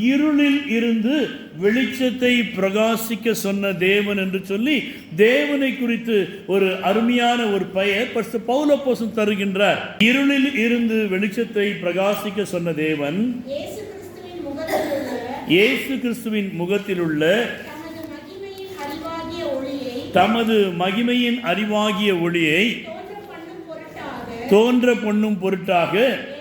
இருளில் இருந்து வெளிச்சத்தை பிரகாசிக்க சொன்ன தேவன் என்று சொல்லி தேவனை குறித்து ஒரு அருமையான ஒரு பெயர் பரிசுத்த பவுலப்போசன் தருகின்றார். இருளில் இருந்து வெளிச்சத்தை பிரகாசிக்க சொன்ன தேவன் இயேசு கிறிஸ்துவின் கிறிஸ்துவின் முகத்திலுள்ள தமது மகிமையின் அறிவாகிய ஒளியை தோன்ற பொண்ணும் பொருட்டாக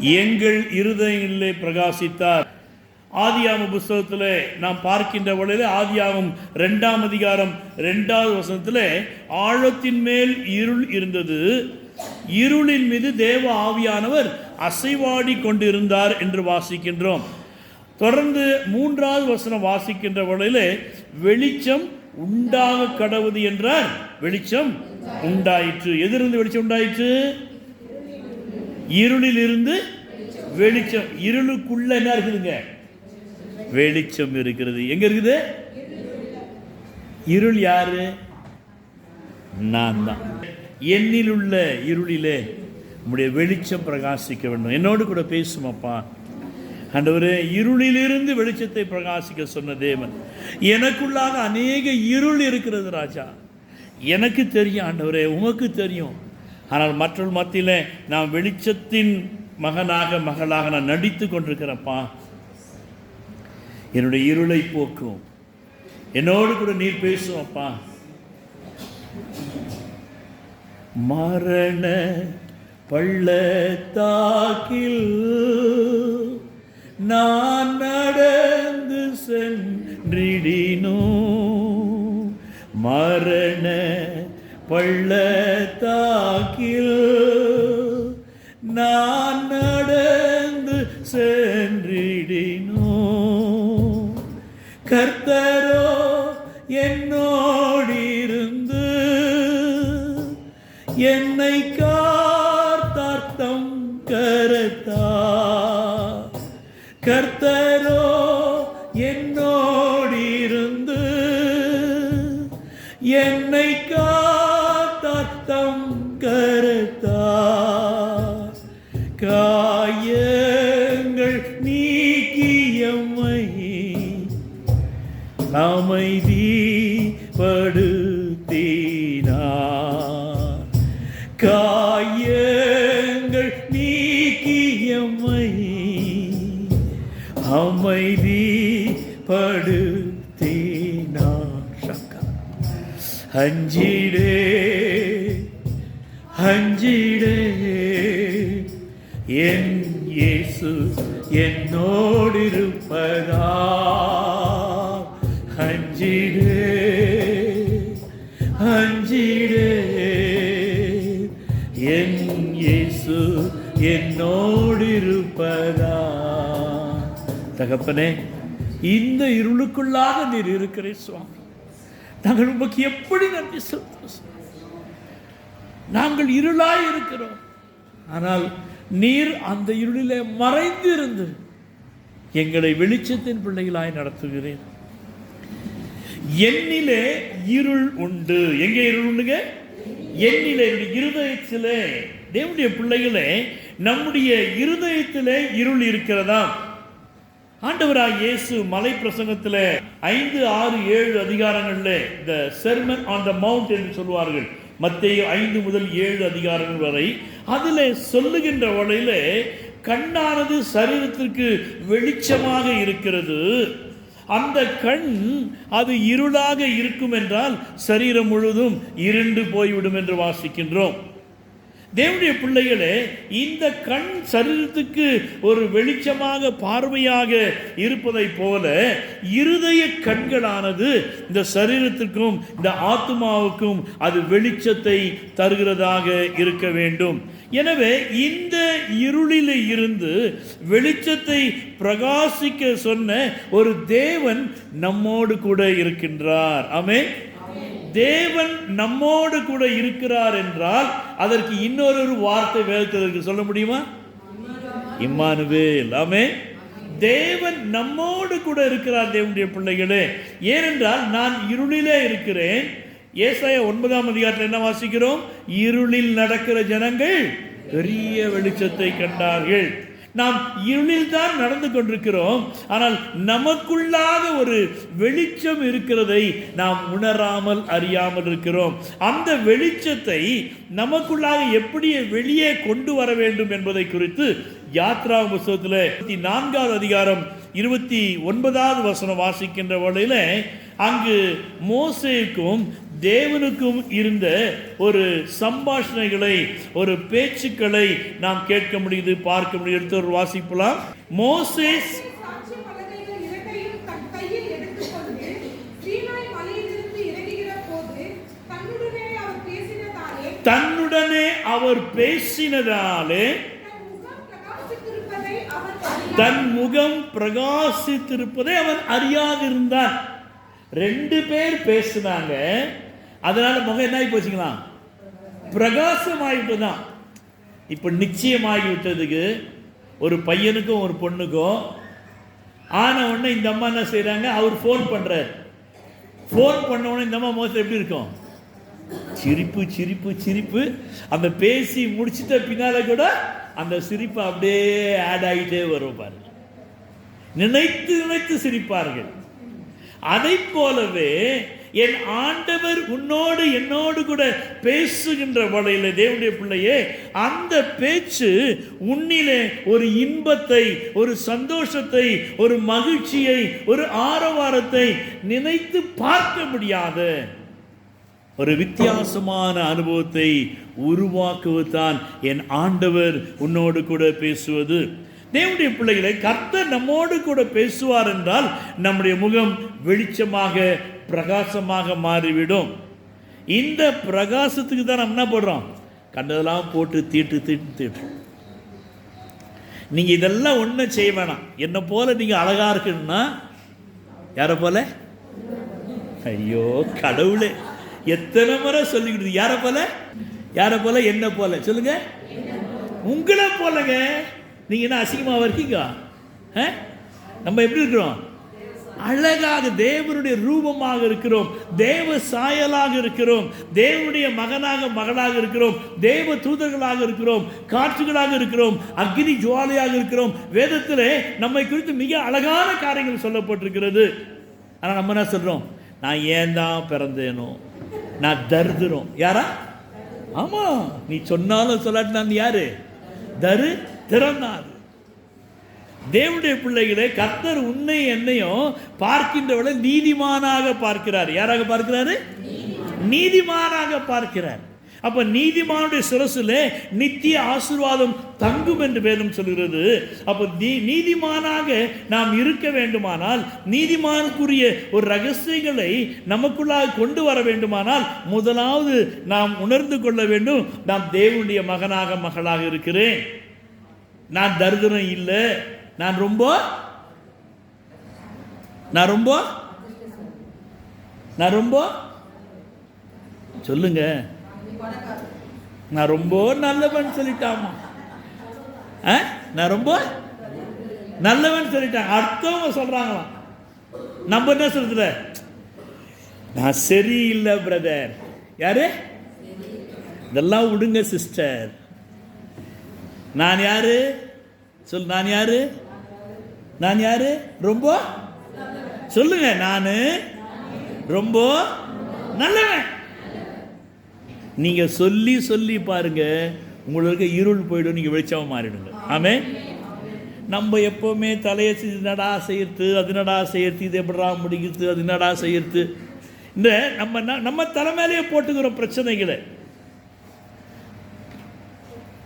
எங்கள் இருதயங்களிலே பிரகாசித்தார். ஆதியாம புஸ்தகத்தில் நாம் பார்க்கின்ற பொழுது ஆதியாமம் ரெண்டாம் அதிகாரம் ரெண்டாவது வசனத்திலே ஆழத்தின் மேல் இருள் இருந்தது. இருளின் மீது தேவ ஆவியானவர் அசைவாடி கொண்டிருந்தார் என்று வாசிக்கின்றோம். தொடர்ந்து மூன்றாவது வசனம் வாசிக்கின்ற வழியிலே வெளிச்சம் உண்டாக கடவுது என்றார். வெளிச்சம் உண்டாயிற்று. எதிலிருந்து வெளிச்சம் உண்டாயிற்று? இருளிலிருந்து வெளிச்சம். இருளுக்குள்ள என்ன இருக்குதுங்க? வெளிச்சம் இருக்கிறது. எங்க இருக்குது? இருள் யாரு? நான் தான் என்னில் உள்ள இருளிலே நம்முடைய வெளிச்சம் பிரகாசிக்க வேண்டும். என்னோடு கூட பேசும் அப்பா ஆண்டவரே இருளிலிருந்து வெளிச்சத்தை பிரகாசிக்க சொன்ன தேவன். எனக்குள்ளாக அநேக இருள் இருக்கிறது ராஜா. எனக்கு தெரியும் ஆண்டவரே உமக்கு தெரியும். ஆனால் மற்றொரு மத்தியில் நான் வெளிச்சத்தின் மகனாக மகளாக நான் நடித்து கொண்டிருக்கிறப்பா என்னுடைய இருளை போக்கும். என்னோடு கூட நீர் பேசும் அப்பா மரண பள்ளத்தாக்கில் நான் நடந்து சென்றிடினோ. மரண பள்ளத்தாக்கில் நான் நடந்து சென்றிடினோ. கர்த்தரோ அமைதிப்படுத்தினார் அஞ்சிடே அஞ்சிடே. என் இயேசு என்னோடு இருப்பதா அஞ்சிடே அஞ்சிடே. என் இயேசு என்னோடு இருப்பதா தகப்பனே இந்த இருளுக்குள்ளாக நீர் இருக்கிறேன் சுவாமி. நாங்கள் உமக்கு எப்படி நன்றி செலுத்துவோம் நாங்கள் இருளாய் இருக்கிறோம். ஆனால் நீர் அந்த இருளிலே மறைந்திருந்து எங்களை வெளிச்சத்தின் பிள்ளைகளாய் நடத்துகிறேன் என்னிலே இருள் உண்டு. எங்கே இருள் உண்டுங்க? என்னிலே இருதயத்திலே. தேவனுடைய பிள்ளைகளே நம்முடைய இருதயத்திலே இருள் இருக்கிறதா ஆண்டவராய் இயேசு மலை பிரசங்கத்தில் ஐந்து ஆறு ஏழு அதிகாரங்களில் இந்த செர்மன் ஆன் த மவுண்ட் என்று சொல்வார்கள் மத்திய ஐந்து முதல் ஏழு அதிகாரங்கள் வரை. அதில் சொல்லுகின்ற வழியில் கண்ணானது சரீரத்திற்கு வெளிச்சமாக இருக்கிறது. அந்த கண் அது இருளாக இருக்கும் என்றால் சரீரம் முழுதும் இருண்டு போய்விடும் என்று வாசிக்கின்றோம். தேவனுடைய பிள்ளைகளே இந்த கண் சரீரத்துக்கு ஒரு வெளிச்சமாக பார்வையாக இருப்பதைப் போல இருதய கண்களானது இந்த சரீரத்திற்கும் இந்த ஆத்மாவுக்கும் அது வெளிச்சத்தை தருகிறதாக இருக்க வேண்டும். எனவே இந்த இருளில் இருந்து வெளிச்சத்தை பிரகாசிக்க சொன்ன ஒரு தேவன் நம்மோடு கூட இருக்கின்றார். ஆமே தேவன் நம்மோடு கூட இருக்கிறார் என்றால் அதற்கு இன்னொரு வார்த்தை வேதத்திற்கு சொல்ல முடியுமா? இம்மானுவே எல்லாமே தேவன் நம்மோடு கூட இருக்கிறார் தேவனுடைய பிள்ளைகளே. ஏனென்றால் நான் இருளிலே இருக்கிறேன். ஏசாய ஒன்பதாம் அதிகாரத்தில் என்ன வாசிக்கிறோம்? இருளில் நடக்கிற ஜனங்கள் பெரிய வெளிச்சத்தை கண்டார்கள். நாம் இருளில் தான் நடந்து கொண்டிருக்கிறோம். ஆனால் நமக்குள்ளாக ஒரு வெளிச்சம் இருக்கிறதை நாம் உணராமல் அறியாமல் இருக்கிறோம். அந்த வெளிச்சத்தை நமக்குள்ளாக எப்படி வெளியே கொண்டு வர வேண்டும் என்பதை குறித்து யாத்ரா புஸ்தகத்தில் இருபத்தி நான்காவது அதிகாரம் இருபத்தி ஒன்பதாவது வசனம் வாசிக்கின்ற வழியில அங்கு மோசேக்கும் தேவனுக்கும் இருந்த ஒரு சம்பாஷணைகளை ஒரு பேச்சுக்களை நாம் கேட்க முடியுது பார்க்க முடியுது. எடுத்து ஒரு வாசிப்பலாம். மோசேஸ் தன்னுடனே அவர் பேசினதாலே தன் முகம் பிரகாசித்திருப்பதை அவர் அவன் அறியாதிருந்தான். ரெண்டு பேர் பேசினாங்க. அதனால் முகம் என்ன ஆகி போச்சுங்களா? பிரகாசமாகிவிட்டதான் இப்போ நிச்சயமாகி விட்டதுக்கு ஒரு பையனுக்கும் ஒரு பொண்ணுக்கும் ஆன உடனே இந்த அம்மா என்ன செய்கிறாங்க அவர் ஃபோன் பண்ணுறார் ஃபோன் பண்ண உடனே இந்த அம்மா முகத்தில் எப்படி இருக்கும்? சிரிப்பு சிரிப்பு சிரிப்பு. அந்த பேசி முடிச்சிட்ட பின்னால் கூட அந்த சிரிப்பு அப்படியே ஆட் ஆகிட்டே வரும் பாருங்க. நினைத்து நினைத்து சிரிப்பார்கள். அதை போலவே என் ஆண்டவர் உன்னோடு என்னோடு கூட பேசுகின்ற வகையில் தேவனுடைய பிள்ளையே அந்த பேச்சு உன்னிலே ஒரு இன்பத்தை ஒரு சந்தோஷத்தை ஒரு மகிழ்ச்சியை ஒரு ஆரவாரத்தை நினைத்து பார்க்க முடியாது. ஒரு வித்தியாசமான அனுபவத்தை உருவாக்குவதுதான் என் ஆண்டவர் உன்னோடு கூட பேசுவது. தேவனுடைய பிள்ளைகளை கர்த்தர் நம்மோடு கூட பேசுவார் என்றால் நம்முடைய முகம் வெளிச்சமாக பிரகாசமாக மாறிவிடும். இந்த பிரகாசத்துக்கு தான் நம்ம என்ன போடுறோம் கண்டதெல்லாம் போட்டு தீட்டு தீட்டு தீட்டு. நீங்கள் இதெல்லாம் ஒன்றும் செய்ய வேணாம். என்னை போல் நீங்கள் அழகாக இருக்குன்னா யாரை போல? ஐயோ கடவுளே. எத்தனை முறை சொல்லிக்கிட்டு யாரை போல? யாரை போல? என்ன போல. சொல்லுங்க. உங்களை போலங்க. நீங்கள் என்ன அசிங்கமாக இருக்கீங்க? ஆ? நம்ம எப்படி இருக்கிறோம்? அழகாக தேவனுடைய ரூபமாக இருக்கிறோம். தேவ சாயலாக இருக்கிறோம். தேவனுடைய மகனாக மகளாக இருக்கிறோம். தேவ தூதர்களாக இருக்கிறோம். காற்றுகளாக இருக்கிறோம். அக்னி ஜுவாலையாக இருக்கிறோம். வேதத்திலே நம்மை குறித்து மிக அழகான காரியங்கள் சொல்லப்பட்டிருக்கிறது. ஆனால் நம்ம என்ன சொல்கிறோம் நான் ஏன் தான் பிறந்தேனோ? நான் தருதுறோம். யாரா? ஆமாம் நீ சொன்னாலும் சொல்லாட்டி நான் யாரு? தரு திறந்தாது தேவனுடைய பிள்ளைகளே கர்த்தர் உன்னை என்னையும் பார்க்கின்றவளை நீதிமானாக பார்க்கிறார். யாராக பார்க்கிறாரு? நீதிமானாக பார்க்கிறார். அப்ப நீதிமானுடைய சிரசில் நித்திய ஆசிர்வாதம் தங்கும் என்று வேதம் சொல்கிறது. அப்ப நீ நீதிமானாக நாம் இருக்க வேண்டுமானால் நீதிமானுக்குரிய ஒரு ரகசியங்களை நமக்குள்ளாக கொண்டு வர வேண்டுமானால் முதலாவது நாம் உணர்ந்து கொள்ள வேண்டும் நான் தேவனுடைய மகனாக மகளாக இருக்கிறேன். நான் தருதனம் இல்லை. நான் ரொம்ப நான் ரொம்ப நான் ரொம்ப சொல்லுங்க. நான் ரொம்ப நல்லவன் சொல்லிட்டாமா? ஆ? நான் ரொம்ப நல்லவன் சொல்லிட்டாங்க அடுத்தவங்க சொல்றாங்களாம். நம்ம என்ன சொல்றது நான் சரியில்லை பிரதர் யாரு? இதெல்லாம் விடுங்க சிஸ்டர் நான் யாரு? சொல் நான் யாரு? நான் யார்? ரொம்ப சொல்லுங்க நான் ரொம்ப நல்லவன். நீங்க சொல்லி சொல்லி பாருங்க உங்களுக்கு இருள் போயிடும் நீங்க வெளிச்சமாக மாறிடுங்க. ஆமே நம்ம எப்போவுமே தலையை இது நடா செய்யறது அது நடா செய்யறது இது எப்படா முடிக்கிறது அது நடா செய்யறது. இந்த நம்ம நம்ம தலைமையிலேயே போட்டுக்கிறோம் பிரச்சனைகளை.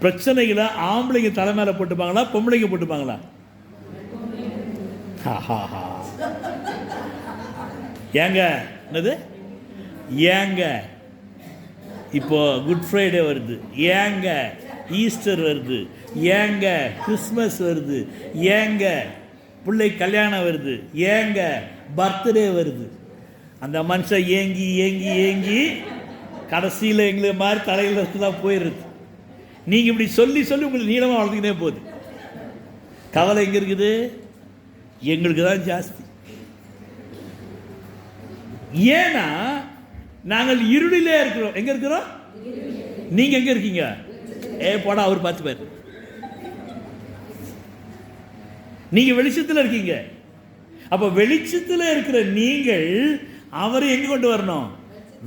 பிரச்சனைகளை ஆம்பளைங்க தலை போட்டுப்பாங்களா பொம்பளைங்க போட்டுப்பாங்களா? ஏங்க என்னது? ஏங்க. இப்போ குட் ஃப்ரைடே வருது. ஏங்க. ஈஸ்டர் வருது. ஏங்க. கிறிஸ்மஸ் வருது. ஏங்க. பிள்ளை கல்யாணம் வருது. ஏங்க. பர்த்டே வருது. அந்த மனுஷன் ஏங்கி ஏங்கி ஏங்கி கடைசியில் எங்களை மாதிரி தலையில் தான் போயிடுது. நீங்கள் இப்படி சொல்லி சொல்லி உங்களுக்கு நீளமாக வளர்த்துக்கிட்டே போகுது. கவலை எங்கே இருக்குது? எங்களுக்கு தான் ஜாஸ்தி. ஏன்னா நாங்கள் இருளிலே இருக்கிறோம். எங்க இருக்கிறோம்? நீங்க எங்க இருக்கீங்க? ஏ போடா அவர் பார்த்து பாரு நீங்க வெளிச்சத்தில் இருக்கீங்க. அப்ப வெளிச்சத்தில் இருக்கிற நீங்கள் அவரை எங்க கொண்டு வரணும்?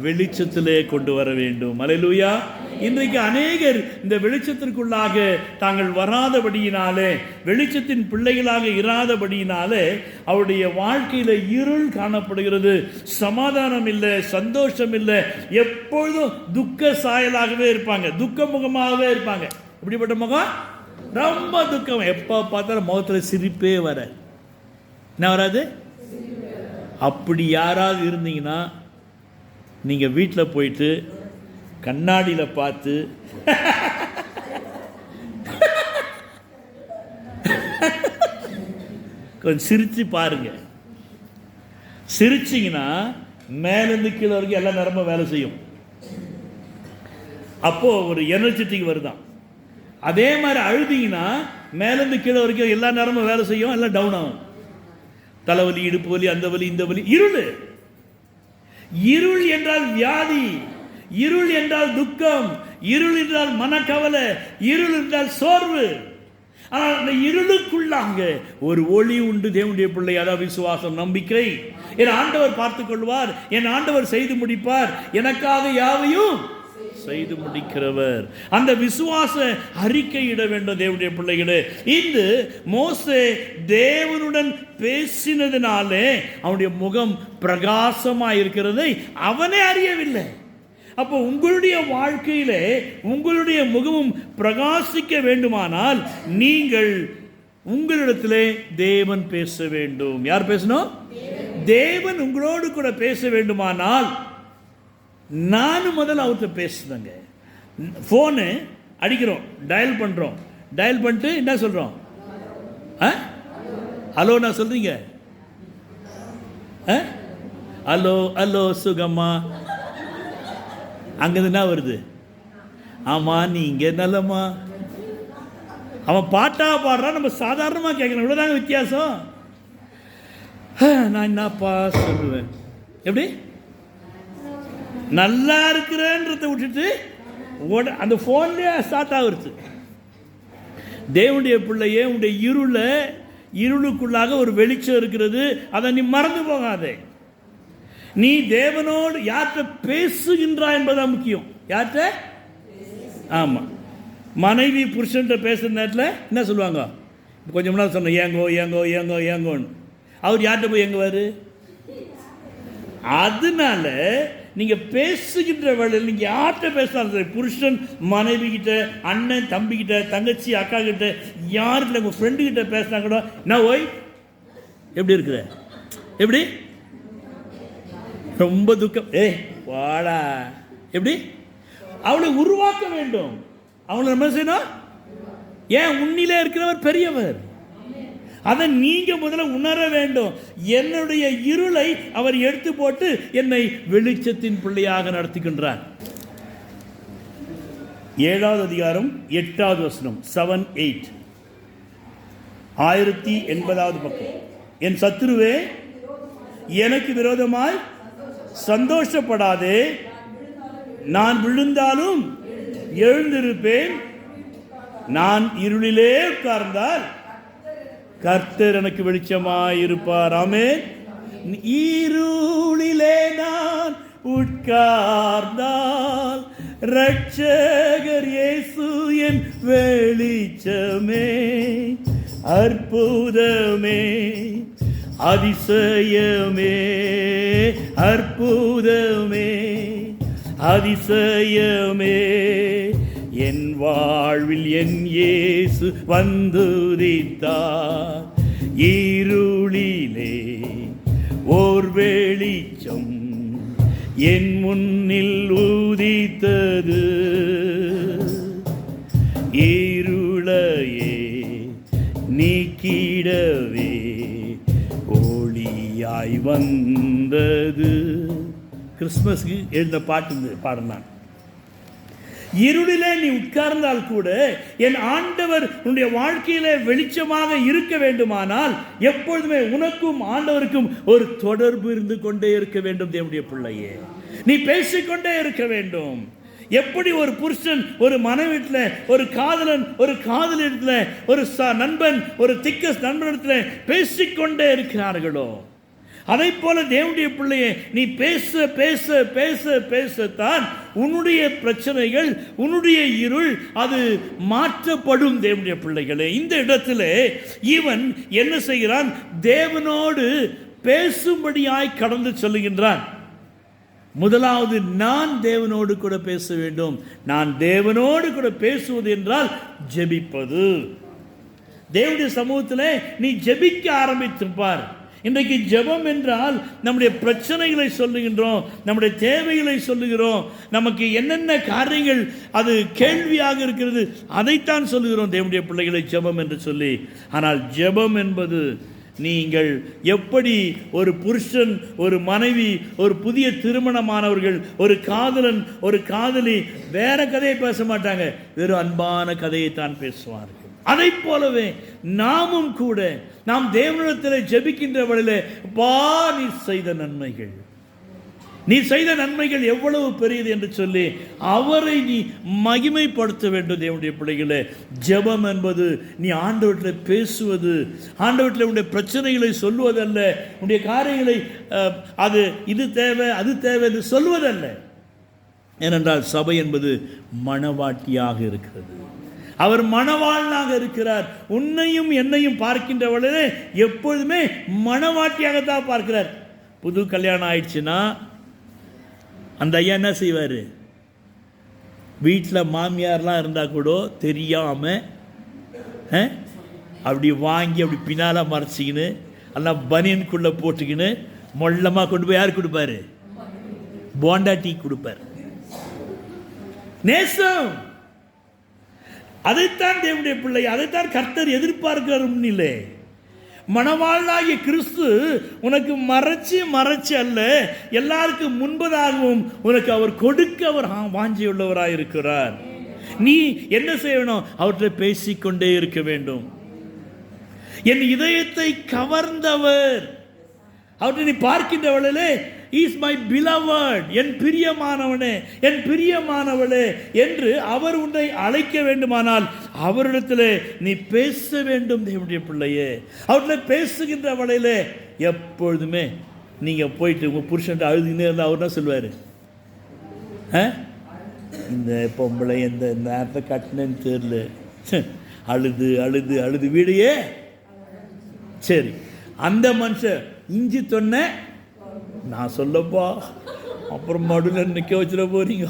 வெளிச்சத்திலே கொண்டு வர வேண்டும். அலையிலுயா. இன்றைக்கு அநேகர் இந்த வெளிச்சத்திற்குள்ளாக தாங்கள் வராதபடியினாலே வெளிச்சத்தின் பிள்ளைகளாக இராதபடியினாலே அவருடைய வாழ்க்கையில் இருள் காணப்படுகிறது. சமாதானம் இல்லை சந்தோஷம் இல்லை எப்பொழுதும் துக்க சாயலாகவே இருப்பாங்க. துக்க முகமாகவே இருப்பாங்க. இப்படிப்பட்ட முகம்? ரொம்ப துக்கம். எப்போ பார்த்தாலும் முகத்தில் சிரிப்பே வர என்ன வராது? அப்படி யாராவது இருந்தீங்கன்னா நீங்கள் வீட்டில் போயிட்டு கண்ணாடியில் பார்த்து கொஞ்சம் சிரித்து பாருங்க. சிரிச்சிங்கன்னா மேலேருந்து கீழே வரைக்கும் எல்லா நேரமும் வேலை செய்யும். அப்போது ஒரு எனர்ஜெட்டிக் வருதான். அதே மாதிரி அழுதிங்கன்னா மேலேருந்து கீழே வரைக்கும் எல்லா நேரமும் வேலை செய்யும் எல்லாம் டவுன் ஆகும். தலைவலி இடுப்பு வலி அந்த வலி இந்த வலி இருள். இருள் என்றால் வியாதி இருள் என்றால் துக்கம் இருள் என்றால் மனக்கவலை இருள் என்றால் சோர்வு. ஆனால் அந்த இருளுக்குள்ளாக ஒரு ஒளி உண்டு தேவனுடைய பிள்ளை அதாவது விசுவாசம் நம்பிக்கை. என் ஆண்டவர் பார்த்துக் கொள்வார் என் ஆண்டவர் செய்து முடிப்பார் எனக்காக யாவையும் செய்து முடிக்கிறவர். அந்த விசுவாச அறிக்கையிட வேண்டும் தேவனுடைய பிள்ளைகளே. இன்று மோசே தேவனுடன் பேசினதினாலே அவனுடைய முகம் பிரகாசமாக இருக்கிறதை அவனே அறியவில்லை. அப்போ உங்களுடைய வாழ்க்கையிலே உங்களுடைய முகமும் பிரகாசிக்க வேண்டுமானால் நீங்கள் உங்களிடத்திலே தேவன் பேச வேண்டும். யார் பேசணும் தேவன் உங்களோடு கூட பேச வேண்டுமானால் நானும் முதல்ல அவர்கிட்ட பேசுனேங்க ஃபோனு அடிக்கிறோம் டயல் பண்ணுறோம் டயல் பண்ணிட்டு என்ன சொல்கிறோம் ஆ? ஹலோ நான் சொல்கிறீங்க ஆ? Hello hello சுகம்மா. அங்கேருந்து என்ன வருது? ஆமாம் நீங்கள் நல்லம்மா. அவன் பாட்டா பாடுறான் நம்ம சாதாரணமாக கேட்கணும் இவ்வளோதாங்க வித்தியாசம். நான் என்னப்பா சொல்லுவேன்? எப்படி? நல்லா இருக்கிறேன்றத விட்டுட்டு உட அந்த ஃபோன்லேயே ஸ்டார்ட் ஆகுறது. தேவனுடைய பிள்ளையே உடைய இருளை இருளுக்குள்ளாக ஒரு வெளிச்சம் இருக்கிறது. அதை நீ மறந்து போகாதே. நீ தேவனோடு யார்கிட்ட பேசுகின்றா என்பதுதான் முக்கியம். யார்கிட்ட? ஆமாம் மனைவி புருஷன்கிட்ட பேசுகிற நேரத்தில் என்ன சொல்லுவாங்க? கொஞ்சம் முன்னாடி சொன்னேன் ஏங்கோ ஏங்கோ ஏங்கோ ஏங்கோன்னு. அவர் யார்கிட்ட போய் எங்குவார் அதனால நீங்கள் பேசுகின்ற வேலையில் நீங்கள் யார்கிட்ட பேசினாலும் சரி புருஷன் மனைவி கிட்ட அண்ணன் தம்பி கிட்ட தங்கச்சி அக்கா கிட்ட யார்கிட்ட உங்கள் ஃப்ரெண்டு கிட்ட பேசினா கூட என்ன ஓய்? எப்படி இருக்கிற? எப்படி? ரொம்ப துக்கம். ஏய் வாடா. எப்படி? அவளை உருவாக்க வேண்டும். அவளை நம்ம செய்யணும்? ஏன் உன்னிலே இருக்கிறவர் பெரியவர். அதை நீங்க முதல்ல உணர வேண்டும். என்னுடைய இருளை அவர் எடுத்து போட்டு என்னை வெளிச்சத்தின் பிள்ளையாக நடத்துகின்றார். ஏழாவது அதிகாரம் எட்டாவது வசனம் செவன் எயிட் ஆயிரத்தி எண்பதாவது பக்கம். என் சத்துருவே எனக்கு விரோதமாய் சந்தோஷப்படாதே. நான் விழுந்தாலும் எழுந்திருப்பேன். நான் இருளிலே உட்கார்ந்தால் கர்த்தர் எனக்கு வெளிச்சமாயிருப்பார். ஆமே ஆமென் நான் உட்கார்ந்தால் ரட்சகர் இயேசு என் வெளிச்சமே அற்புதமே அதிசயமே அற்புதமே அதிசயமே. என் வாழ்வில் என் இயேசு வந்துதித்தார் இருளிலே ஓர் வெளிச்சம் என் முன்னில் ஊதித்தது இருளையே நீக்கிடவே ஒளியாய் வந்தது. கிறிஸ்மஸ்க்கு எழுந்த பாட்டு பாடினான் இருளிலே நீ உட்கார்ந்தால் கூட என் ஆண்டவர் உன்னுடைய வாழ்க்கையிலே வெளிச்சமாக இருக்க வேண்டுமானால் எப்பொழுதுமே உனக்கும் ஆண்டவருக்கும் ஒரு தொடர்பு இருந்து கொண்டே இருக்க வேண்டும் தேவனுடைய பிள்ளையே. நீ பேசிக்கொண்டே இருக்க வேண்டும். எப்படி ஒரு புருஷன் ஒரு மனைவிடத்துல ஒரு காதலன் ஒரு காதலிடத்துல ஒரு ச- நண்பன் ஒரு திக்கஸ் நண்பனிடத்துல பேசிக்கொண்டே இருக்கிறார்களோ? அதை போல தேவனுடைய பிள்ளையே நீ பேச பேச பேச பேசத்தான் உன்னுடைய பிரச்சனைகள் உன்னுடைய இருள் அது மாற்றப்படும் தேவனுடைய பிள்ளைகளே. இந்த இடத்துல இவன் என்ன செய்கிறான்? தேவனோடு பேசும்படியாய் கடந்து சொல்லுகின்றான். முதலாவது நான் தேவனோடு கூட பேச வேண்டும். நான் தேவனோடு கூட பேசுவது என்றால் ஜெபிப்பது. தேவனுடைய சமூகத்தில் நீ ஜெபிக்க ஆரம்பித்திருப்பார். இன்றைக்கு ஜெபம் என்றால் நம்முடைய பிரச்சனைகளை சொல்லுகின்றோம் நம்முடைய தேவைகளை சொல்லுகிறோம் நமக்கு என்னென்ன காரியங்கள் அது கேள்வியாக இருக்கிறது அதைத்தான் சொல்லுகிறோம். தேவனுடைய பிள்ளைகளை ஜெபம் என்று சொல்லி. ஆனால் ஜெபம் என்பது நீங்கள் எப்படி ஒரு புருஷன் ஒரு மனைவி ஒரு புதிய திருமணமானவர்கள் ஒரு காதலன் ஒரு காதலி வேற கதையை பேச மாட்டாங்க. வெறும் அன்பான கதையை தான் பேசுவார்கள். அதை போலவே நாமும் கூட நாம் தேவனிடத்தில் ஜெபிக்கின்ற வழியிலே பா நீ செய்த நன்மைகள். நீ செய்த நன்மைகள் எவ்வளவு பெரியது? என்று சொல்லி அவரை நீ மகிமைப்படுத்த வேண்டும் தேவனுடைய பிள்ளைகளே. ஜெபம் என்பது நீ ஆண்டவற்றில் பேசுவது ஆண்டவற்றில் உன்னுடைய பிரச்சனைகளை சொல்லுவதல்ல உன்னுடைய காரியங்களை அது இது தேவை அது தேவை என்று சொல்வதல்ல ஏனென்றால் சபை என்பது மனவாட்டியாக இருக்கிறது. அவர் மணவாளனாக இருக்கிறார். உன்னையும் என்னையும் பார்க்கின்றவளே எப்பொழுதுமே மணவாட்டியாகத்தான் பார்க்கிறார். புது கல்யாணம் ஆயிடுச்சுன்னா அந்த ஐயா என்ன செய்வார்? வீட்டில் மாமியார்லாம் இருந்தால் கூட தெரியாமல் அப்படி வாங்கி அப்படி பின்னால் மறைச்சிக்கின்னு எல்லாம் பனியனுக்குள்ளே போட்டுக்கின்னு மொல்லமாக கொண்டு போய் யார் கொடுப்பாரு? போண்டா டீ கொடுப்பார். நேசம்! அதைத்தான் தேவனுடைய பிள்ளை அதைத்தான் கர்த்தர் எதிர்பார்க்கிறார் இல்லை மணவாளாகிய கிறிஸ்து உனக்கு மறைச்சு மறைச்சு அல்ல எல்லாருக்கும் முன்பதாகவும் உனக்கு அவர் கொடுக்க அவர் ஆ- இருக்கிறார் நீ என்ன செய்யணும்? அவற்றை பேசிக்கொண்டே இருக்க வேண்டும். என் இதயத்தை கவர்ந்தவர். அவற்றை நீ பார்க்கின்றவளே இஸ் மை பிலவர்ட் என் பிரியமானவனே என் பிரியமானவளே என்று அவர் உன்னை அழைக்க வேண்டுமானால் அவரிடத்தில் நீ பேச வேண்டும் தேவனுடைய பிள்ளையே. அவர்கிட்ட பேசுகின்ற வளையிலே எப்பொழுதுமே நீங்கள் போயிட்டு உங்கள் புருஷன்ட்டு அழுதுகிட்டே இருந்தால் அவர் தான் சொல்லுவார்? இந்த பொம்பளை எந்த நேரத்தை கட்டினேன்னு தெரியல. அழுது அழுது அழுது வீடையே. சரி அந்த மனுஷன் இஞ்சி தொன்ன நான் சொல்லப்பா அப்புறம் மடுவில் நிற்க வச்சிட போகிறீங்க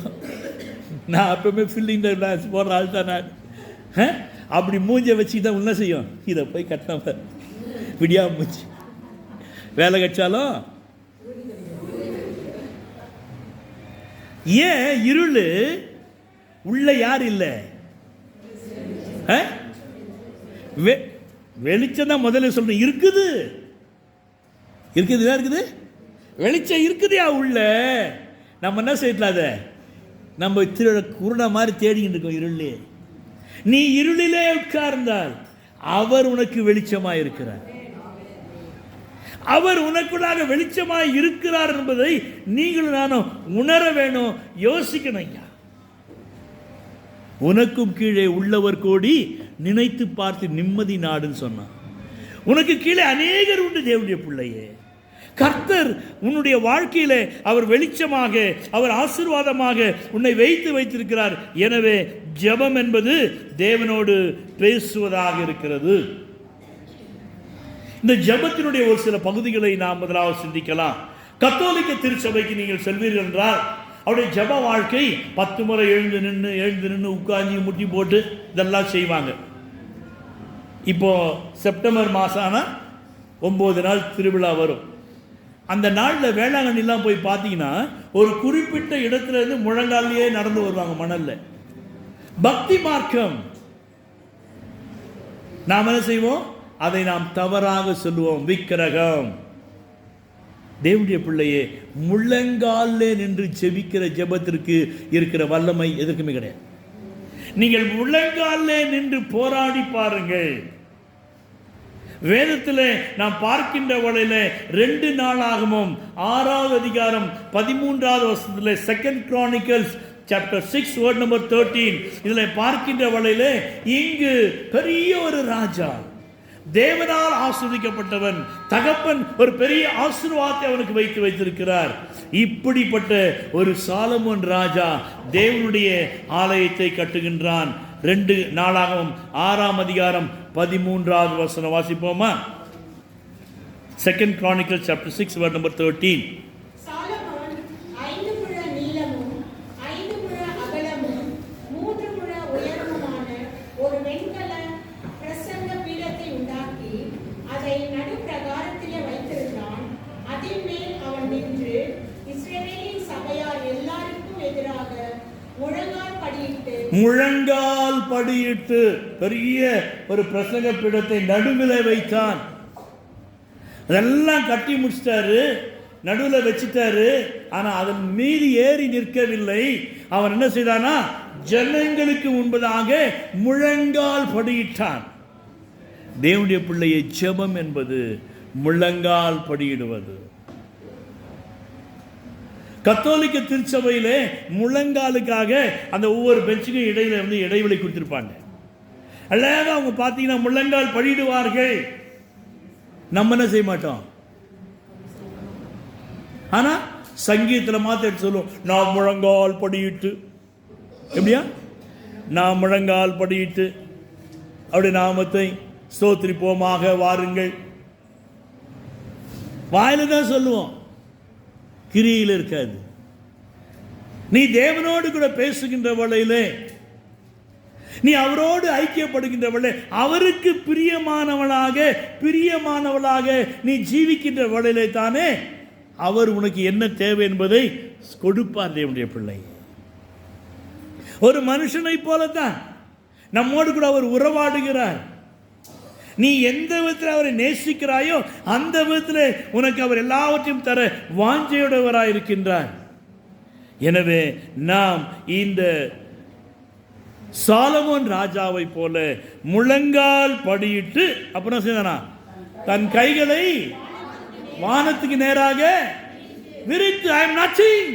நான் அப்பவுமே ஃபில்லிங் கிளாஸ் போடுற ஆள் தான் நான். அப்படி மூஞ்ச வச்சுக்கிட்டா என்ன செய்யும்? இதை போய் கட்டினவ. விடியா மூச்சு வேலை கட்சாலும் ஏன் இருள் உள்ள யார் இல்லை? ஆ? வெ- வெளிச்சம் தான் முதல்ல சொல்றேன். இருக்குது. இருக்குது தான் இருக்குது? வெளிச்சம் இருக்குதையா உள்ள? நம்ம என்ன செய்யலாம் அதை? நம்ம திரு குருணை மாதிரி தேடிக்கிட்டு இருக்கோம் இருளே நீ இருளிலே உட்கார்ந்தால் அவர் உனக்கு வெளிச்சமாக இருக்கிறார். அவர் உனக்குள்ளாக வெளிச்சமாக இருக்கிறார் என்பதை நீங்களும் நானும் உணர வேணும் யோசிக்கணும் ஐயா. உனக்கும் கீழே உள்ளவர் கோடி நினைத்து பார்த்து நிம்மதி நாடுன்னு சொன்னான். உனக்கு கீழே அநேகர் உண்டு தேவனுடைய பிள்ளையே. கர்த்தர் உன்னுடைய வாழ்க்கையிலே அவர் வெளிச்சமாக அவர் ஆசீர்வாதமாக உன்னை வைத்து வைத்திருக்கிறார். எனவே ஜெபம் என்பது தேவனோடு பேசுவதாக இருக்கிறது. இந்த ஜெபத்தினுடைய ஒரு சில பகுதிகளை நாம் முதலாவது சிந்திக்கலாம். கத்தோலிக்க திருச்சபைக்கு நீங்கள் செல்வீர்கள் என்றால் அவருடைய ஜெப வாழ்க்கை பத்து முறை எழுந்து நின்று எழுந்து நின்று உட்காந்து முட்டி போட்டு இதெல்லாம் செய்வாங்க. இப்போ செப்டம்பர் மாதம் ஆனால் ஒம்பது நாள் திருவிழா வரும். அந்த நாளில் வேளாங்கண்ணிலாம் போய் பார்த்தீங்கன்னா ஒரு குறிப்பிட்ட இடத்துலேருந்து முழங்காலேயே நடந்து வருவாங்க மணலில். பக்தி மார்க்கம். நாம் என்ன செய்வோம்? அதை நாம் தவறாக சொல்லுவோம். விக்கிரகம். தேவனுடைய பிள்ளையே முள்ளங்காலில் நின்று ஜெபிக்கிற ஜெபத்திற்கு இருக்கிற வல்லமை எதுக்குமே கிடையாது. நீங்கள் முழங்காலே நின்று போராடி பாருங்கள். வேதத்தில் நாம் பார்க்கின்ற வழியில் ரெண்டு நாளாகவும் ஆறாவது அதிகாரம் பதிமூன்றாவது வருஷத்துல second Chronicles chapter six word number thirteen இதில் பார்க்கின்ற வழியில் இங்கு பெரிய ஒரு ராஜா தேவனால் ஆஸ்வதிக்கப்பட்டவன் தகப்பன் ஒரு பெரிய ஆசீர்வாதத்தை அவனுக்கு வைத்து வைத்திருக்கிறார். இப்படிப்பட்ட ஒரு சாலமோன் ராஜா தேவனுடைய ஆலயத்தை கட்டுகின்றான். ரெண்டு நாளாகவும் ஆறாம் அதிகாரம் பதிமூன்றாவது வசனம் வாசிப்போமா? Second Chronicle chapter six word number thirteen முழங்க முழங்கால் படியிட்டு பெரிய ஒரு பிரசங்க பீடத்தை நடுவில் வைத்தான். அதெல்லாம் கட்டி முடிச்சிட்டாரு நடுவில் வச்சிட்டாரு. ஆனா அதன் மீது ஏறி நிற்கவில்லை. அவன் என்ன செய்தானா ஜனங்களுக்கு முன்பதாக முழங்கால் படியிட்டான். தேவனுடைய பிள்ளையை ஜெபம் என்பது முழங்கால் படியிடுவது. கத்தோலிக்க திருச்சபையிலே முழங்காலுக்காக அந்த ஒவ்வொரு பெஞ்சுக்கும் இடையில வந்து இடைவெளி கொடுத்துருப்பாங்க. அழகாக அவங்க பார்த்தீங்கன்னா முழங்கால் படியிடுவார்கள் நம்ம என்ன செய்ய மாட்டோம்? ஆனா சங்கீதத்தில் மாற்ற எடுத்து சொல்லுவோம். நான் முழங்கால் படியிட்டு. எப்படியா? நான் முழங்கால் படியிட்டு. அப்படி நாமத்தை ஸ்தோத்திரிப்போமாக வாருங்கள். வாயில தான் சொல்லுவோம். கிரியில் இருக்காது. நீ தேவனோடு கூட பேசுகின்ற வேளையிலே நீ அவரோடு ஐக்கியப்படுகின்ற வழி அவருக்கு பிரியமானவளாக பிரியமானவளாக நீ ஜீவிக்கின்ற வேளையிலே தானே அவர் உனக்கு என்ன தேவை என்பதை கொடுப்பார் தேவனுடைய பிள்ளை. ஒரு மனுஷனை போலத்தான். நம்மோடு கூட அவர் உறவாடுகிறார். நீ எந்த விதத்தில் அவரை நேசிக்கிறாயோ அந்த விதத்தில் உனக்கு அவர் எல்லாவற்றையும் தர வாஞ்சையுடையவராக இருக்கின்றார். எனவே நாம் இந்த சாலமோன் ராஜாவை போல முழங்கால் படியிட்டு அப்புறம் செய்தானா? தன் கைகளை வானத்துக்கு நேராக விரித்து ஐ எம் நச்சிங்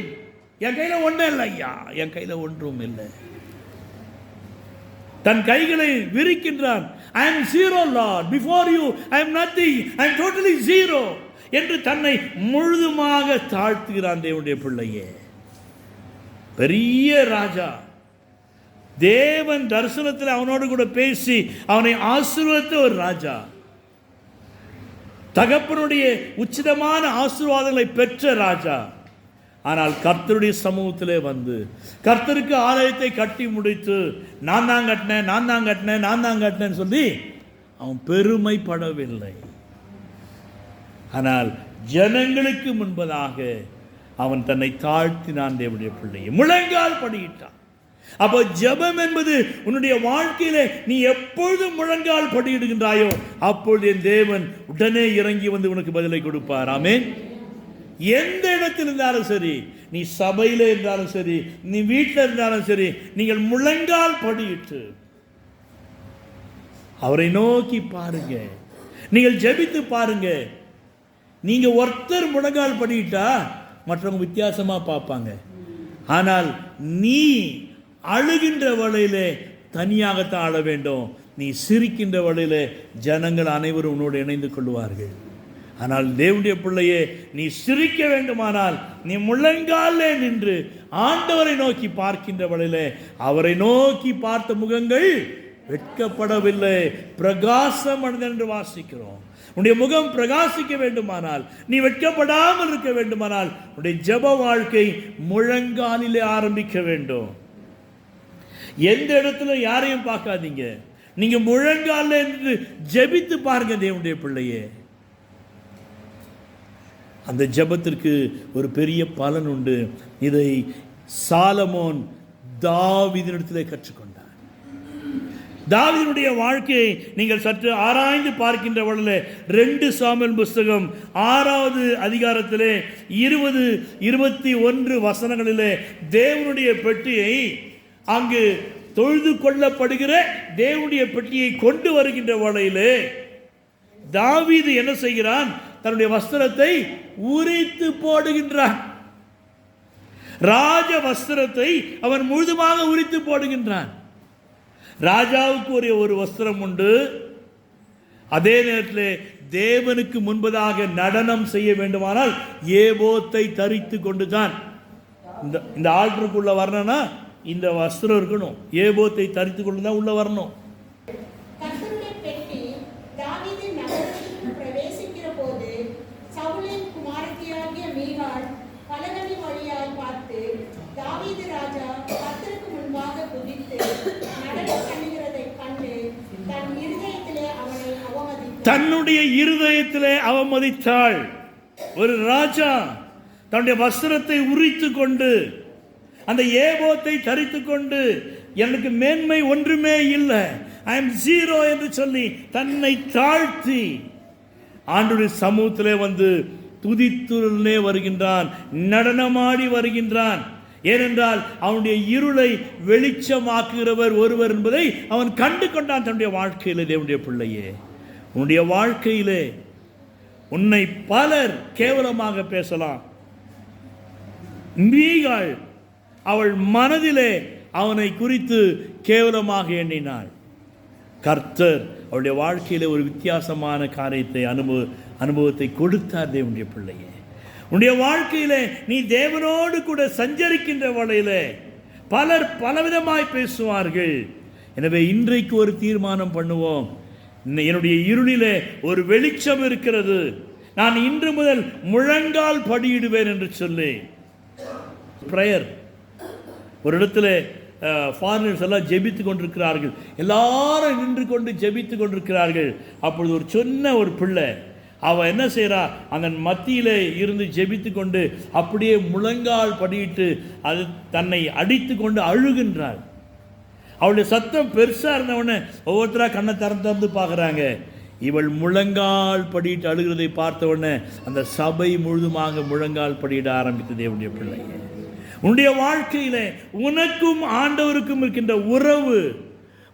என் கையில் ஒன்றும் இல்லை ஐயா என் கையில ஒன்றும் இல்லை. தன் கைகளை விரிக்கின்றான். I am zero Lord before you I am nothing I am totally zero என்று தன்னை முழுதுமாக தாழ்த்துகிறான் தேவனுடைய பிள்ளையே. பெரிய ராஜா. தேவன் தரிசனத்தில் அவனோடு கூட பேசி அவனை ஆசீர்வதித்த ஒரு ராஜா. தகப்பனுடைய உச்சிதமான ஆசீர்வாதங்களை பெற்ற ராஜா. ஆனால் கர்த்தருடைய சமூகத்திலே வந்து கர்த்தருக்கு ஆலயத்தை கட்டி முடித்து நான் தான் கட்டினேன் நான் தான் கட்டினேன் நான் தான் கட்டினேன்னு சொல்லி அவன் பெருமைப்படவில்லை. ஆனால் ஜனங்களுக்கு முன்பதாக அவன் தன்னை தாழ்த்தினான் தேவனுடைய பிள்ளையை. முழங்கால் படியிட்டான். அப்போ ஜெபம் என்பது உன்னுடைய வாழ்க்கையிலே நீ எப்பொழுது முழங்கால் படியிடுகின்றாயோ அப்பொழுது என் தேவன் உடனே இறங்கி வந்து உனக்கு பதிலை கொடுப்பார். எந்த இடத்தில் இருந்தாலும் சரி நீ சபையில இருந்தாலும் சரி நீ வீட்டில் இருந்தாலும் சரி நீங்கள் முழங்கால் படியிட்டு அவரை நோக்கி பாருங்க. நீங்கள் ஜெபித்து பாருங்க. நீங்க ஒருத்தர் முழங்கால் படிட்டா மற்றவங்க வித்தியாசமா பார்ப்பாங்க. ஆனால் நீ அழுகின்ற வழியிலே தனியாகத்தான் அழ வேண்டும். நீ சிரிக்கின்ற வழியில ஜனங்கள் அனைவரும் உன்னோடு இணைந்து கொள்வார்கள். ஆனால் தேவனுடைய பிள்ளையே நீ சிரிக்க வேண்டுமானால் நீ முழங்காலே நின்று ஆண்டவரை நோக்கி பார்க்கின்ற வழியிலே அவரை நோக்கி பார்த்த முகங்கள் வெட்கப்படவில்லை. பிரகாசம் என்று வாசிக்கிறோம். உன்னுடைய முகம் பிரகாசிக்க வேண்டுமானால் நீ வெட்கப்படாமல் இருக்க வேண்டுமானால் உன்னுடைய ஜெப வாழ்க்கை முழங்காலிலே ஆரம்பிக்க வேண்டும். எந்த இடத்துல யாரையும் பார்க்காதீங்க. நீங்க முழங்காலே இருந்து ஜெபித்து பாருங்க தேவனுடைய பிள்ளையே. அந்த ஜெபத்திற்கு ஒரு பெரிய பலன் உண்டு. இதை சாலமோன் தாவீதினிடத்திலே கற்றுக்கொண்டார். தாவிதனுடைய வாழ்க்கையை நீங்கள் சற்று ஆராய்ந்து பார்க்கின்ற பொழுது ரெண்டு சாமியல் புஸ்தகம் ஆறாவது அதிகாரத்திலே இருபது இருபத்தி ஒன்று வசனங்களிலே தேவனுடைய பெட்டியை அங்கு தொழுது கொள்ளப்படுகிற தேவனுடைய பெட்டியை கொண்டு வருகின்ற வேளையிலே தாவீது என்ன செய்கிறான்? தன்னுடைய வஸ்திரத்தை உரித்து போடுகின்றான். ராஜ வஸ்திரத்தை அவன் முழுதுமாக உரித்து போடுகின்றான். ராஜாவுக்கு ஒரு ஒரு வஸ்திரம் உண்டு. அதே நேரத்தில் தேவனுக்கு முன்பதாக நடனம் செய்ய வேண்டுமானால் ஏபோத்தை தரித்து கொண்டு தான் இந்த இந்த ஆற்றுக்குள்ளே வரணும்னா இந்த வஸ்திரம் இருக்கணும். ஏபோத்தை தரித்து கொண்டு தான் உள்ளே வரணும் கர்த்தருடைய பெட்டி தாவீதின் நகரத்திற்குள் பிரவேசிக்கிற போது சவுலின் குமாரத்தியாகிய மீகாள் பலகனி வழியாய் பார்த்து தாவீது ராஜா கர்த்தருக்கு முன்பாக குதித்து நடனம் பண்ணுகிறதைக் கண்டு தன் இருதயத்திலே அவனை அவமதித்து தன்னுடைய இருதயத்திலே அவமதித்தாள். ஒரு ராஜா தன்னுடைய வஸ்திரத்தை உரித்து கொண்டு அந்த ஏபோத்தை தரித்து கொண்டு எனக்கு மேன்மை ஒன்றுமே இல்லை. ஐ எம் ஜீரோ என்று சொல்லி தன்னை தாழ்த்தி ஆண்டுடைய சமூகத்திலே வந்து துதித்துள்ளே வருகின்றான் நடனமாடி வருகின்றான். ஏனென்றால் அவனுடைய இருளை வெளிச்சமாக்குகிறவர் ஒருவர் என்பதை அவன் கண்டு கொண்டான் தன்னுடைய வாழ்க்கையில் தேவனுடைய பிள்ளையே. உன்னுடைய வாழ்க்கையிலே உன்னை பலர் கேவலமாக பேசலாம். மீகாள் அவள் மனதிலே அவனை குறித்து கேவலமாக எண்ணினாள். கர்த்தர் அவளுடைய வாழ்க்கையில் ஒரு வித்தியாசமான காரியத்தை அனுபவ அனுபவத்தை கொடுத்தார் தேவனுடைய பிள்ளையே. உன்னுடைய வாழ்க்கையிலே நீ தேவனோடு கூட சஞ்சரிக்கின்ற வழியிலே பலர் பலவிதமாய் பேசுவார்கள். எனவே இன்றைக்கு ஒரு தீர்மானம் பண்ணுவோம். என்னுடைய இருளிலே ஒரு வெளிச்சம் இருக்கிறது. நான் இன்று முதல் முழங்கால் படியிடுவேன் என்று சொல்லி. ப்ரேயர் ஒரு இடத்துல ஃபாரினர்ஸ் எல்லாம் ஜெபித்து கொண்டிருக்கிறார்கள். எல்லாரும் நின்று கொண்டு ஜெபித்து கொண்டிருக்கிறார்கள். அப்பொழுது ஒரு சொன்ன ஒரு பிள்ளை அவள் என்ன செய்கிறா அந்த மத்தியில் இருந்து ஜெபித்து கொண்டு அப்படியே முழங்கால் படியிட்டு அது தன்னை அடித்து கொண்டு அழுகின்றாள். அவளுடைய சத்தம் பெருசாக இருந்தவொடனே ஒவ்வொருத்தராக கண்ணை திறந்து திறந்து பார்க்குறாங்க. இவள் முழங்கால் படியிட்டு அழுகிறதை பார்த்த உடனே அந்த சபை முழுதுமாக முழங்கால் படியிட ஆரம்பித்தது தேவனுடைய பிள்ளைங்க உன்னுடைய வாழ்க்கையில் உனக்கும் ஆண்டவருக்கும் இருக்கின்ற உறவு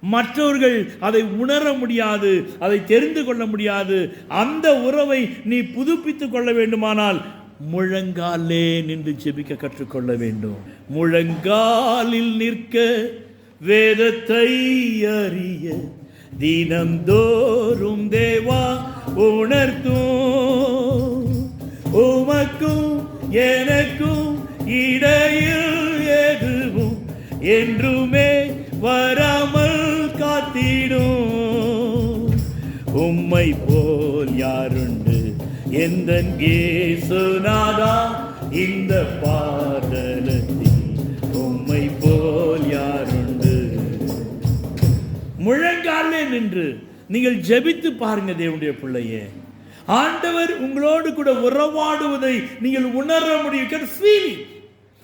மற்றவர்கள் அதை உணர முடியாது அதை தெரிந்து கொள்ள முடியாது. அந்த உறவை நீ புதுப்பித்துக் கொள்ள வேண்டுமானால் முழங்காலே நின்று ஜெபிக்க கற்றுக்கொள்ள வேண்டும். முழங்காலில் நிற்க வேதத்தை அறிய தினந்தோறும் தேவா உணர்த்தும். உமக்கும் எனக்கும் இடையில் எதுவும் என்றுமே வராமல் காத்திடும். உம்மை போல் யாருண்டு? எந்த ஏசுநாதா இந்த பாடலுக்கு முழங்காலே நின்று நீங்கள் ஜெபித்து பாருங்க தேவனுடைய பிள்ளையே. ஆண்டவர் உங்களோடு கூட உறவாடுவதை நீங்கள் உணர முடியும். ஃபீலிங்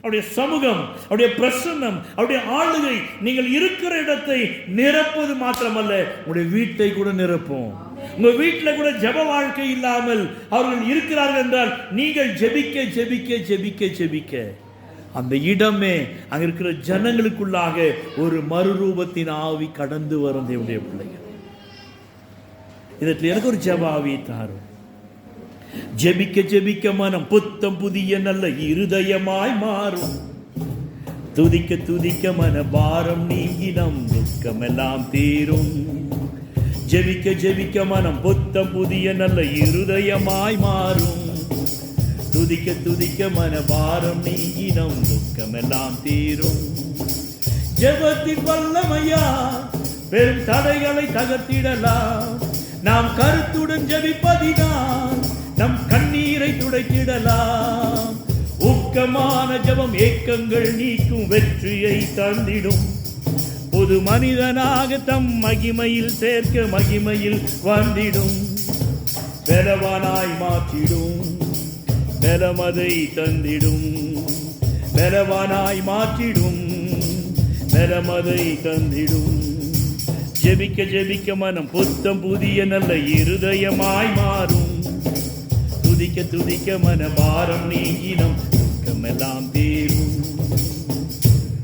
அவருடைய சமூகம் அவருடைய பிரசன்னம் அவருடைய ஆளுகை நீங்கள் இருக்கிற இடத்தை நிரப்புவது மாத்திரமல்ல உங்களுடைய வீட்டை கூட நிரப்பும். உங்க வீட்டில் கூட ஜெப வாழ்க்கை இல்லாமல் அவர்கள் இருக்கிறார்கள் என்றால் நீங்கள் ஜெபிக்க ஜெபிக்க ஜெபிக்க ஜெபிக்க. அந்த இடமே அங்க இருக்கிற ஜனங்களுக்குள்ளாக ஒரு மறுரூபத்தின் ஆவி கடந்து வரும் தேவனுடைய பிள்ளைகள். இதில் எனக்கு ஒரு ஜபாவி தாரும். ஜெபிக்க ஜெபிக்க மனம் புத்தம் புதிய நல்ல இருதயமாய் மாறும். துதிக்க துதிக்க மன பாரம் நீங்கினம் துக்கமெல்லாம் தீரும். ஜெபிக்க ஜெபிக்க மனம் புத்தம் புதிய நல்ல இருதயமாய் மாறும். துதிக்க துதிக்க மன பாரம் நீங்கினம். துக்கமெல்லாம் தீரும். ஜெபத்தின் வல்லமையா? பெரும் தடைகளை தகர்த்திடலாம். நாம் கருத்துடன் ஜெபிப்பதினால் நம் கண்ணீரை துடைத்திடலாம். ஊக்கமான ஜபம் ஏக்கங்கள் நீக்கும் வெற்றியை தந்திடும். புது மனிதனாக தம் மகிமையில் சேர்க்க மகிமையில் வந்திடும். பெறவானாய் மாற்றிடும். பெலமதை தந்திடும் பெலவானாய் மாற்றிடும் பெலமதை தந்திடும். ஜெபிக்க ஜெபிக்க மனம் புத்தம் புதிய நல்ல இருதயமாய் மாறும். துதிக்க துதிக்க மன பாரம் நீங்கினம் துக்கமெல்லாம் தீரும்.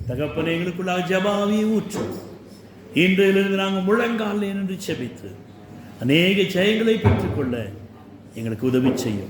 தகப்பனை எங்களுக்குள்ளாக ஜபாவி ஊற்றும். இன்றிலிருந்து நாங்கள் முழங்கால் என்று செபித்து அநேக ஜெயங்களை பெற்றுக்கொள்ள எங்களுக்கு உதவி செய்யும்.